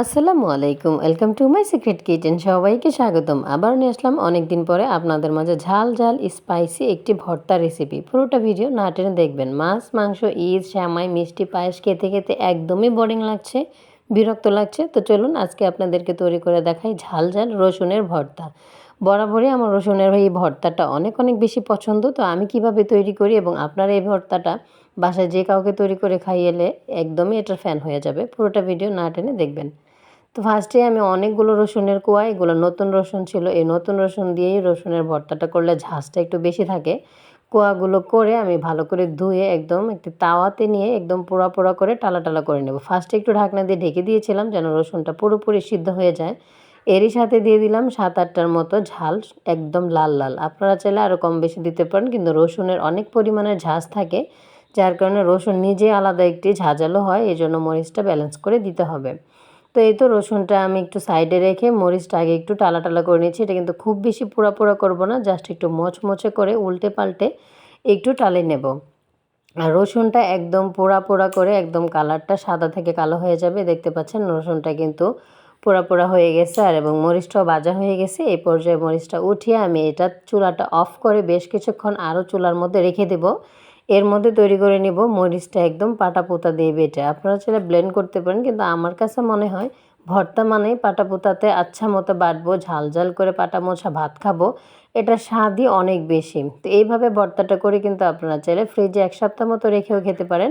আসসালামু আলাইকুম। Welcome to my secret kitchen সবাইকে স্বাগতম। আবার নিয়ে আসলাম অনেকদিন পরে আপনাদের মাঝে ঝাল ঝাল স্পাইসি একটি ভর্তা রেসিপি পুরোটা ভিডিও না টেনে দেখবেন। মাছ, মাংস ঈদ শ্যামাই, মিষ্টি, পায়েস খেতে খেতে একদমই বোরিং লাগছে, বিরক্ত লাগছে। তো চলুন আজকে আপনাদেরকে তৈরি করে দেখাই ঝাল ঝাল রসুনের ভর্তা। বরাবরই আমার রসুনের এই ভর্তাটা অনেক অনেক বেশি পছন্দ। তো আমি কীভাবে তৈরি করি এবং আপনার এই ভর্তাটা বাসায় যে কাউকে তৈরি করে খাইয়েলে একদমই এটার ফ্যান হয়ে যাবে। পুরোটা ভিডিও না টেনে দেখবেন। তো ফার্স্টে আমি অনেকগুলো রসুনের কোয়া, এগুলো নতুন রসুন ছিল। এই নতুন রসুন দিয়েই রসুনের ভর্তাটা করলে ঝাঁজটা একটু বেশি থাকে। কোয়াগুলো করে আমি ভালো করে ধুয়ে একদম একটি তাওয়াতে নিয়ে একদম পোড়া পোড়া করে টালা টালা করে নেব। ফার্স্টে একটু ঢাকনা দিয়ে ঢেকে দিয়েছিলাম যেন রসুনটা পুরোপুরি সিদ্ধ হয়ে যায়। এরই সাথে দিয়ে দিলাম সাত আটটার মতো ঝাল, একদম লাল লাল। আপনারা চাইলে আরও কম বেশি দিতে পারেন, কিন্তু রসুনের অনেক পরিমাণে ঝাঁজ থাকে, যার কারণে রসুন নিজে আলাদা একটি ঝাঁঝালো হয় এই জন্য মরিচটা ব্যালেন্স করে দিতে হবে। তো এই তো রসুনটা আমি একটু সাইডে রেখে মরিচটা আগে একটু টালা টালা করে নিয়েছি এটা কিন্তু খুব বেশি পোড়া পোড়া করব না জাস্ট একটু মোচমোচে করে উল্টে পাল্টে একটু টালে নেব। আর রসুনটা একদম পোড়া পোড়া করে একদম কালারটা সাদা থেকে কালো হয়ে যাবে। দেখতে পাচ্ছেন রসুনটা কিন্তু পোড়া পোড়া হয়ে গেছে আর এবং মরিচটাও বাজা হয়ে গেছে। এই পর্যায়ে মরিচটা উঠিয়ে আমি এটা চুলাটা অফ করে বেশ কিছুক্ষণ আরও চুলার মধ্যে রেখে দেবো। এর মধ্যে তৈরি করে নিব মরিচটা একদম পাটা পোতা দিয়ে বেটে। আপনারা চাইলে ব্লেন্ড করতে পারেন, কিন্তু আমার কাছে মনে হয় ভর্তা মানে পাটা পোতাতে আচ্ছা মতো বাটবো, ঝাল ঝাল করে পাটা মোছা ভাত খাব। এটা স্বাদই অনেক বেশি। তো এইভাবে ভর্তাটা করে কিন্তু আপনারা চাইলে ফ্রিজে এক সপ্তাহ মতো রেখেও খেতে পারেন।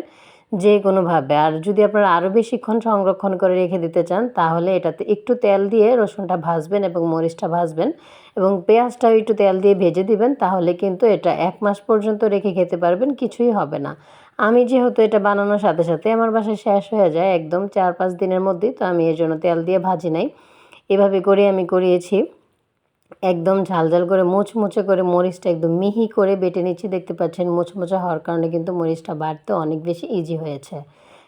যে কোনোভাবে আর যদি আপনারা আরও বেশিক্ষণ সংরক্ষণ করে রেখে দিতে চান, তাহলে এটাতে একটু তেল দিয়ে রসুনটা ভাজবেন এবং মরিচটা ভাজবেন এবং পেঁয়াজটাও একটু তেল দিয়ে ভেজে দিবেন, তাহলে কিন্তু এটা এক মাস পর্যন্ত রেখে খেতে পারবেন, কিছুই হবে না। আমি যেহেতু এটা বানানোর সাথে সাথে আমার বাসায় শেষ হয়ে যায় একদম চার পাঁচ দিনের মধ্যেই, তো আমি এর জন্য তেল দিয়ে ভাজি নাই। এভাবে করে আমি করিয়েছি। একদম ঝাল ঝাল করে, মুচমুচে করে মরিচটা একদম মিহি করে বেটে নিচ্ছি। দেখতে পাচ্ছেন মুচমুচে হওয়ার কারণে কিন্তু মরিচটা বাড়তে অনেক বেশি ইজি হয়েছে।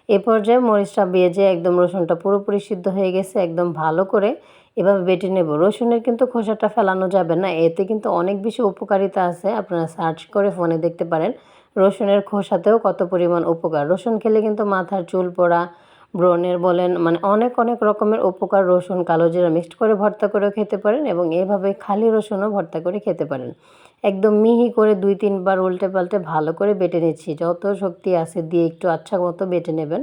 এ পর্যায়ে মরিচটা বেজে একদম রসুনটা পুরোপুরি সিদ্ধ হয়ে গেছে, একদম ভালো করে এভাবে বেটে নেব। রসুনের কিন্তু খোসাটা ফেলানো যাবে না, এতে কিন্তু অনেক বেশি উপকারিতা আছে, আপনারা সার্চ করে ফোনে দেখতে পারেন। রসুনের খোসাতেও কত পরিমাণ উপকার। রসুন খেলে কিন্তু মাথার চুল পড়া ব্রণের বলেন মানে অনেক অনেক রকমের উপকার রসুন কালো জিরা মিক্সড করে ভর্তা করেও খেতে পারেন এবং এভাবে খালি রসুনও ভর্তা করে খেতে পারেন। একদম মিহি করে দুই, তিনবার উল্টে পাল্টে ভালো করে বেটে নিচ্ছি। যত শক্তি আছে দিয়ে একটু আচ্ছা মতো বেটে নেবেন।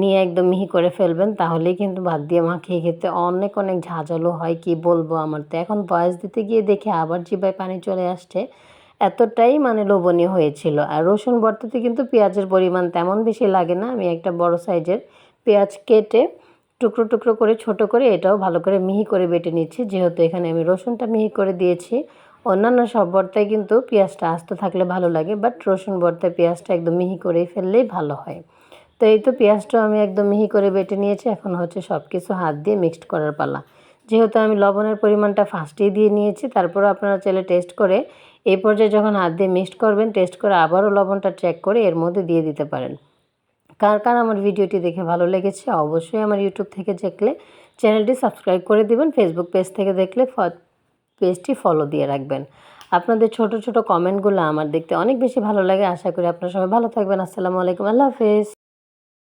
নিয়ে একদম মিহি করে ফেলবেন, তাহলেই কিন্তু ভাত দিয়ে মাখিয়ে খেতে অনেক অনেক ঝাঁঝালো হয়, কি বলব আমার তো। এখন বয়স দিতে গিয়ে দেখে আবার জিবায় পানি চলে আসছে। এতটাই মানে লোভনীয় হয়েছিল। আর রসুন ভর্তাতে কিন্তু পেঁয়াজের পরিমাণ তেমন বেশি লাগে না। আমি একটা বড় সাইজের পেঁয়াজ কেটে টুকরো টুকরো করে ছোট করে এটাও ভালো করে মিহি করে বেটে নিচ্ছি। যেহেতু এখানে আমি রসুনটা মিহি করে দিয়েছি, অন্যান্য সব ভর্তায় কিন্তু পেঁয়াজটা আস্ত থাকলে ভালো লাগে বাট রসুন ভর্তায় পেঁয়াজটা একদম মিহি করেই ফেললেই ভালো হয়। তো এই তো পেঁয়াজটাও আমি একদম মিহি করে বেটে নিয়েছি। এখন হচ্ছে সব কিছু হাত দিয়ে মিক্সড করার পালা। যেহেতু আমি লবণের পরিমাণটা ফার্স্টেই দিয়ে নিয়েছি, তারপরও আপনারা চাইলে টেস্ট করে এই পর্যায়ে যখন হাত দিয়ে মিক্সড করবেন, টেস্ট করে আবারও লবণটা চেক করে এর মধ্যে দিয়ে দিতে পারেন। কার কার আমার ভিডিওটি দেখে ভালো লেগেছে অবশ্যই আমার ইউটিউব থেকে দেখলে চ্যানেলটি সাবস্ক্রাইব করে দিবেন ফেসবুক পেজ থেকে দেখলে পেজটি ফলো দিয়ে রাখবেন। আপনাদের ছোট ছোট কমেন্টগুলো আমার দেখতে অনেক বেশি ভালো লাগে। আশা করি আপনারা সবাই ভালো থাকবেন। আসসালামু আলাইকুম। আল্লাহ হাফেজ।